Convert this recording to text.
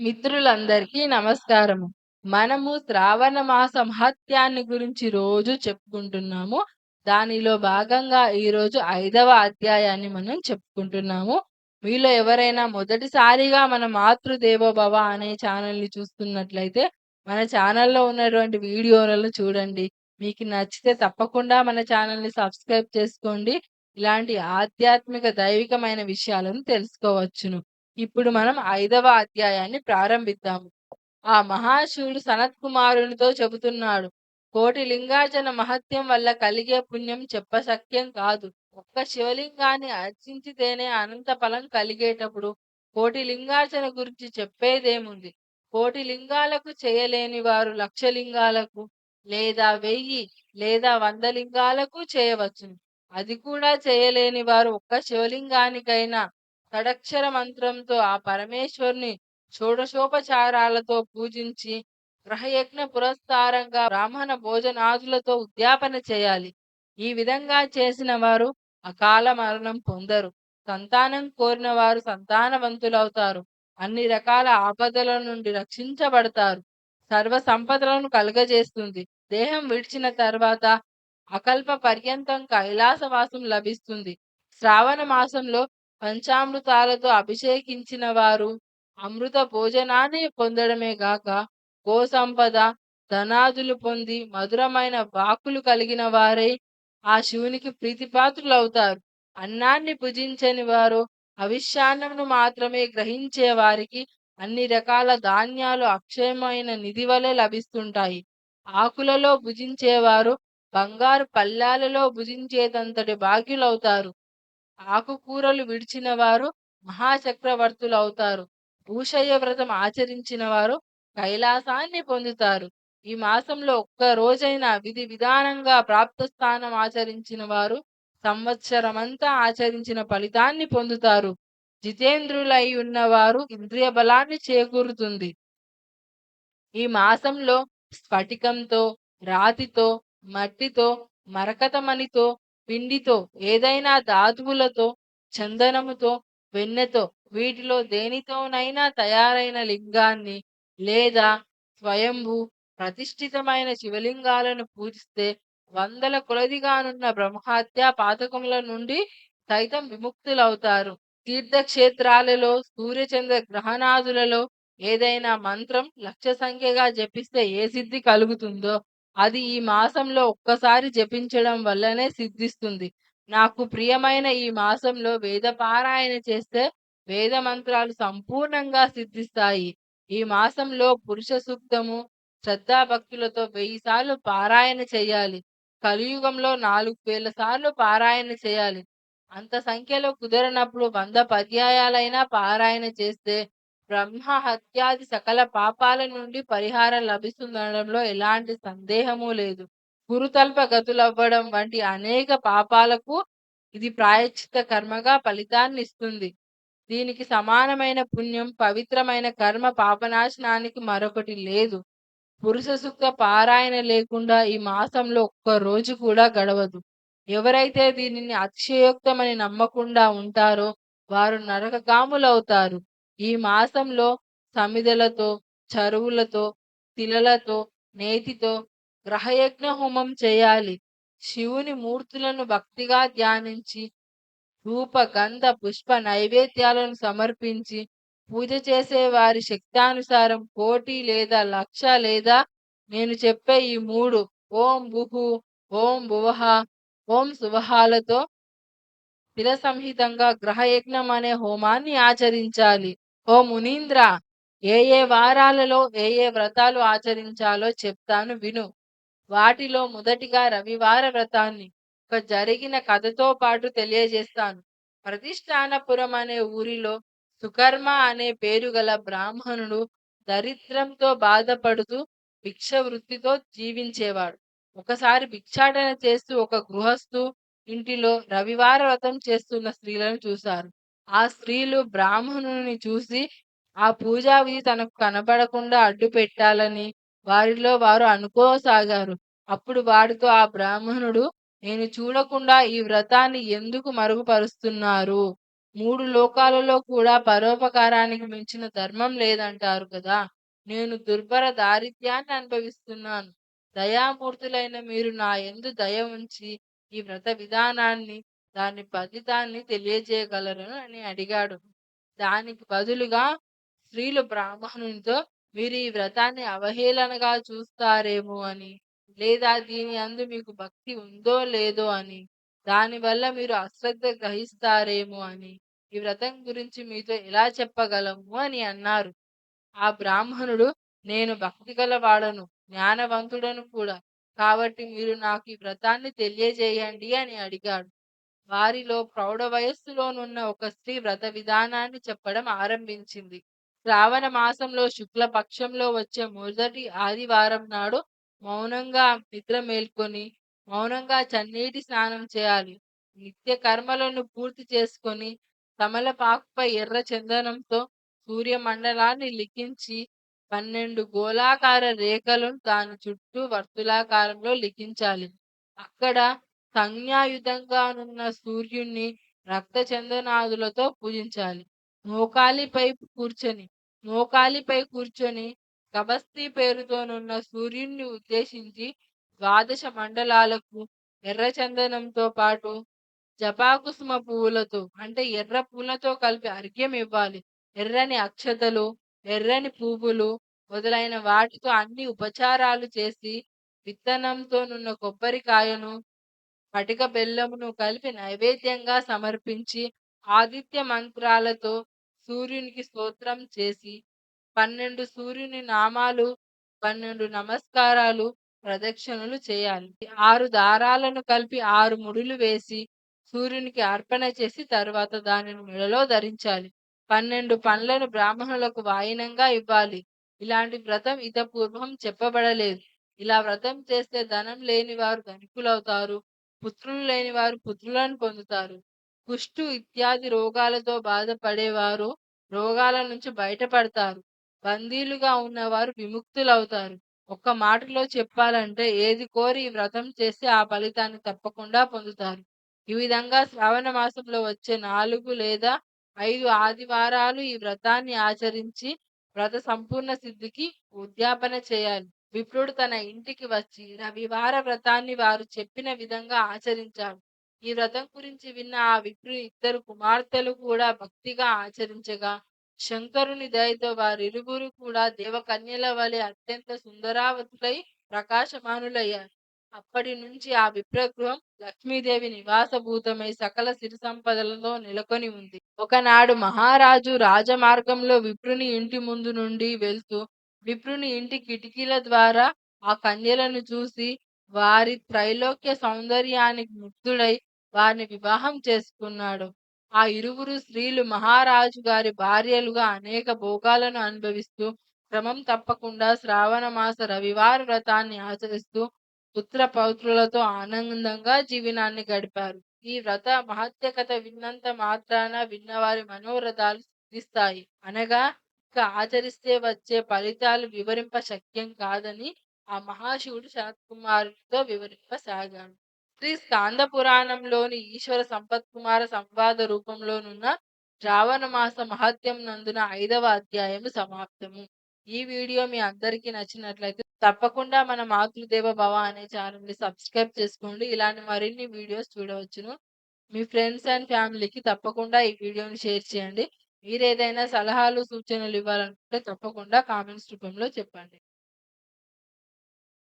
మిత్రులందరికీ నమస్కారము. మనము శ్రావణ మాస మహత్యాన్ని గురించి రోజు చెప్పుకుంటున్నాము. దానిలో భాగంగా ఈరోజు ఐదవ అధ్యాయాన్ని మనం చెప్పుకుంటున్నాము. మీలో ఎవరైనా మొదటిసారిగా మన మాతృదేవోభవ అనే ఛానల్ని చూస్తున్నట్లయితే మన ఛానల్లో ఉన్నటువంటి వీడియోలను చూడండి. మీకు నచ్చితే తప్పకుండా మన ఛానల్ని సబ్స్క్రైబ్ చేసుకోండి. ఇలాంటి ఆధ్యాత్మిక దైవికమైన విషయాలను తెలుసుకోవచ్చును. ఇప్పుడు మనం ఐదవ అధ్యాయాన్ని ప్రారంభిద్దాము. ఆ మహాశివుడు సనత్ కుమారునితో చెబుతున్నాడు కోటి లింగార్జన మహత్యం వల్ల కలిగే పుణ్యం చెప్పశక్యం కాదు. ఒక్క శివలింగాన్ని అర్చించితేనే అనంత ఫలం కలిగేటప్పుడు కోటి లింగార్చన గురించి చెప్పేదేముంది? కోటి లింగాలకు చేయలేని వారు లక్ష లింగాలకు లేదా వెయ్యి లేదా వంద లింగాలకు చేయవచ్చు అది కూడా చేయలేని వారు ఒక్క శివలింగానికైనా షడక్షర మంత్రంతో ఆ పరమేశ్వరుని షోడశోపచారాలతో పూజించి గ్రహయజ్ఞ పురస్కారంగా బ్రాహ్మణ భోజనాదులతో ఉద్యాపన చేయాలి. ఈ విధంగా చేసిన వారు అకాల మరణం పొందరు. సంతానం కోరిన వారు సంతానవంతులవుతారు. అన్ని రకాల ఆపదల నుండి రక్షించబడతారు. సర్వ సంపదలను కలుగజేస్తుంది. దేహం విడిచిన తర్వాత అకల్ప పర్యంతం కైలాసవాసం లభిస్తుంది. శ్రావణ మాసంలో పంచామృతాలతో అభిషేకించిన వారు అమృత భోజనాన్ని పొందడమే గాక గో సంపద ధనాదులు పొంది మధురమైన వాకులు కలిగిన వారే ఆ శివునికి ప్రీతిపాత్రులవుతారు. అన్నాన్ని భుజించని వారు అవిష్యాన్నమును మాత్రమే గ్రహించే వారికి అన్ని రకాల ధాన్యాలు అక్షయమైన నిధి వలె లభిస్తుంటాయి. ఆకులలో భుజించేవారు బంగారు పల్లాలలో భుజించేదంతటి భాగ్యులవుతారు. ఆకుకూరలు విడిచిన వారు మహాచక్రవర్తులు అవుతారు భూషయ్య వ్రతం ఆచరించిన వారు కైలాసాన్ని పొందుతారు. ఈ మాసంలో ఒక్క రోజైన విధి విధానంగా ప్రాప్త స్థానం ఆచరించిన వారు సంవత్సరమంతా ఆచరించిన ఫలితాన్ని పొందుతారు. జితేంద్రులై ఉన్నవారు ఇంద్రియ బలాన్ని చేకూరుతుంది. ఈ మాసంలో స్ఫటికంతో రాతితో మట్టితో మరకతమణితో పిండితో ఏదైనా ధాతువులతో చందనముతో వెన్నెతో వీటిలో దేనితోనైనా తయారైన లింగాన్ని లేదా స్వయంభూ ప్రతిష్ఠితమైన శివలింగాలను పూజిస్తే వందల కొలదిగానున్న బ్రహ్మహత్య పాతకముల నుండి సైతం విముక్తులవుతారు. తీర్థక్షేత్రాలలో సూర్యచంద్ర గ్రహణాదులలో ఏదైనా మంత్రం లక్ష సంఖ్యగా జపిస్తే ఏ సిద్ధి కలుగుతుందో అది ఈ మాసంలో ఒక్కసారి జపించడం వల్లనే సిద్ధిస్తుంది. నాకు ప్రియమైన ఈ మాసంలో వేద పారాయణ చేస్తే వేద మంత్రాలు సంపూర్ణంగా సిద్ధిస్తాయి. ఈ మాసంలో పురుష సూక్తము శ్రద్ధాభక్తులతో వెయ్యి సార్లు పారాయణ చేయాలి. కలియుగంలో నాలుగు వేల సార్లు పారాయణ చేయాలి. అంత సంఖ్యలో కుదరనప్పుడు వంద పర్యాయాలైనా పారాయణ చేస్తే బ్రహ్మ హత్యాది సకల పాపాల నుండి పరిహారం లభిస్తుందనడంలో ఎలాంటి సందేహము లేదు. గురుతల్ప గతులవ్వడం వంటి అనేక పాపాలకు ఇది ప్రాయశ్చిత కర్మగా ఫలితాన్ని ఇస్తుంది. దీనికి సమానమైన పుణ్యం పవిత్రమైన కర్మ పాపనాశనానికి మరొకటి లేదు. పురుష సూక్త పారాయణ లేకుండా ఈ మాసంలో ఒక్క రోజు కూడా గడవదు. ఎవరైతే దీనిని అతిశయోక్తమని నమ్మకుండా ఉంటారో వారు నరకగాములవుతారు. ఈ మాసంలో సమిదలతో చరువులతో తిలలతో నేతితో గ్రహయజ్ఞ హోమం చేయాలి. శివుని మూర్తులను భక్తిగా ధ్యానించి రూప గంధ పుష్ప నైవేద్యాలను సమర్పించి పూజ చేసే వారి శక్తానుసారం కోటి లేదా లక్ష లేదా నేను చెప్పే ఈ మూడు ఓం బుహు ఓం భువహ ఓం శుభహాలతో తిల సంహితంగా గ్రహయజ్ఞం అనే హోమాన్ని ఆచరించాలి. ఓ మునీంద్ర ఏ ఏ వారాలలో ఏ ఏ వ్రతాలు ఆచరించాలో చెప్తాను విను. వాటిలో మొదటిగా రవివార వ్రతాన్ని ఒక జరిగిన కథతో పాటు తెలియజేస్తాను. ప్రతిష్టానపురం అనే ఊరిలో సుకర్మ అనే పేరు గల బ్రాహ్మణుడు దరిద్రంతో బాధపడుతూ భిక్ష వృత్తితో జీవించేవాడు. ఒకసారి భిక్షాటన చేస్తూ ఒక గృహస్థు ఇంటిలో రవివార వ్రతం చేస్తున్న స్త్రీలను చూశారు. ఆ స్త్రీలు బ్రాహ్మణుని చూసి ఆ పూజా విధి తనకు కనబడకుండా అడ్డు పెట్టాలని వారిలో వారు అనుకోసాగారు. అప్పుడు వాడితో ఆ బ్రాహ్మణుడు నేను చూడకుండా ఈ వ్రతాన్ని ఎందుకు మరుగుపరుస్తున్నారు? మూడు లోకాలలో కూడా పరోపకారానికి మించిన ధర్మం లేదంటారు కదా! నేను దుర్భర దారిద్ర్యాన్ని అనుభవిస్తున్నాను. దయామూర్తులైన మీరు నా ఎందు దయ ఉంచి ఈ వ్రత విధానాన్ని దాని ఫలితాన్ని తెలియజేయగలరు అని అడిగాడు. దానికి బదులుగా స్త్రీలు బ్రాహ్మణునితో మీరు ఈ వ్రతాన్ని అవహేళనగా చూస్తారేమో అని లేదా దీని అందు మీకు భక్తి ఉందో లేదో అని దానివల్ల మీరు అశ్రద్ధ గ్రహిస్తారేమో అని ఈ వ్రతం గురించి మీతో ఎలా చెప్పగలము అని అన్నారు. ఆ బ్రాహ్మణుడు నేను భక్తి గలవాడను జ్ఞానవంతుడను కూడా కాబట్టి మీరు నాకు ఈ వ్రతాన్ని తెలియజేయండి అని అడిగాడు. వారిలో ప్రౌఢ వయస్సులోనున్న ఒక స్త్రీ వ్రత విధానాన్ని చెప్పడం ఆరంభించింది. శ్రావణ మాసంలో శుక్ల పక్షంలో వచ్చే మొదటి ఆదివారం నాడు మౌనంగా నిద్ర మేల్కొని మౌనంగా చన్నీటి స్నానం చేయాలి. నిత్య కర్మలను పూర్తి చేసుకొని తమలపాకుపై ఎర్ర చందనంతో సూర్యమండలాన్ని లిఖించి పన్నెండు గోళాకార రేఖలను దాని చుట్టూ వర్తులాకారంలో లిఖించాలి. అక్కడ సంజ్ఞాయుధంగానున్న సూర్యుణ్ణి రక్త చందనాదులతో పూజించాలి. మోకాలిపై కూర్చొని మోకాలిపై కూర్చొని కబస్తి పేరుతోనున్న సూర్యుణ్ణి ఉద్దేశించి ద్వాదశ మండలాలకు ఎర్ర చందనంతో పాటు జపాకుసుమ పువ్వులతో అంటే ఎర్ర పూలతో కలిపి అర్ఘ్యం ఇవ్వాలి. ఎర్రని అక్షతలు ఎర్రని పువ్వులు మొదలైన వాటితో అన్ని ఉపచారాలు చేసి విత్తనంతోనున్న కొబ్బరికాయను పటిక బెల్లమును కలిపి నైవేద్యంగా సమర్పించి ఆదిత్య మంత్రాలతో సూర్యునికి స్తోత్రం చేసి పన్నెండు సూర్యుని నామాలు పన్నెండు నమస్కారాలు ప్రదక్షిణలు చేయాలి. ఆరు దారాలను కలిపి ఆరు ముడులు వేసి సూర్యునికి అర్పణ చేసి తరువాత దానిని మెడలో ధరించాలి. పన్నెండు పండ్లను బ్రాహ్మణులకు వాయినంగా ఇవ్వాలి. ఇలాంటి వ్రతం ఇత పూర్వం చెప్పబడలేదు. ఇలా వ్రతం చేస్తే ధనం లేని వారు ధనికులవుతారు. పుత్రులు లేని వారు పుత్రులను పొందుతారు. కుష్టు ఇత్యాది రోగాలతో బాధపడేవారు రోగాల నుంచి బయటపడతారు. బందీలుగా ఉన్నవారు విముక్తులవుతారు. ఒక్క మాటలో చెప్పాలంటే ఏది కోరి ఈ వ్రతం చేస్తే ఆ ఫలితాన్ని తప్పకుండా పొందుతారు. ఈ విధంగా శ్రావణ మాసంలో వచ్చే నాలుగు లేదా ఐదు ఆదివారాలు ఈ వ్రతాన్ని ఆచరించి వ్రత సంపూర్ణ సిద్ధికి ఉద్యాపన చేయాలి. విప్రుడు తన ఇంటికి వచ్చి రవివార వ్రతాన్ని వారు చెప్పిన విధంగా ఆచరించాడు ఈ వ్రతం గురించి విన్న ఆ విప్రుని ఇద్దరు కుమార్తెలు కూడా భక్తిగా ఆచరించగా శంకరుని దయతో వారిరువురు కూడా దేవకన్యల వలె అత్యంత సుందరావతులై ప్రకాశమానులయ్యారు. అప్పటి నుంచి ఆ విప్రగృహం లక్ష్మీదేవి నివాసభూతమై సకల సిరి సంపదలతో నెలకొని ఉంది. ఒకనాడు మహారాజు రాజమార్గంలో విప్రుని ఇంటి ముందు నుండి వెళ్తూ విప్రుని ఇంటి కిటికీల ద్వారా ఆ కన్యలను చూసి వారి త్రైలోక్య సౌందర్యానికి ముగ్ధుడై వారిని వివాహం చేసుకున్నాడు. ఆ ఇరువురు స్త్రీలు మహారాజు గారి భార్యలుగా అనేక భోగాలను అనుభవిస్తూ క్రమం తప్పకుండా శ్రావణ మాస రవివార వ్రతాన్ని ఆచరిస్తూ పుత్ర పౌత్రులతో ఆనందంగా జీవనాన్ని గడిపారు. ఈ వ్రత మహత్య కథ విన్నంత మాత్రాన విన్నవారి మనోరథాలు సిద్ధిస్తాయి. అనగా ఆచరిస్తే వచ్చే ఫలితాలు వివరింప శక్యం కాదని ఆ మహాశివుడు శరత్కుమారుడితో వివరింపసాగాడు. శ్రీ స్కాంద పురాణంలోని ఈశ్వర సంపత్కుమార సంవాద రూపంలోనున్న శ్రావణ మాస మహత్యం నందున ఐదవ అధ్యాయము సమాప్తము. ఈ వీడియో మీ అందరికీ నచ్చినట్లయితే తప్పకుండా మన మాతృదేవ భవ అనే ఛానల్ని సబ్స్క్రైబ్ చేసుకోండి. ఇలాంటి మరిన్ని వీడియోస్ చూడవచ్చును. మీ ఫ్రెండ్స్ అండ్ ఫ్యామిలీకి తప్పకుండా ఈ వీడియోని షేర్ చేయండి. మీరేదైనా సలహాలు సూచనలు ఇవ్వాలనుకుంటే తప్పకుండా కామెంట్స్ రూపంలో చెప్పండి.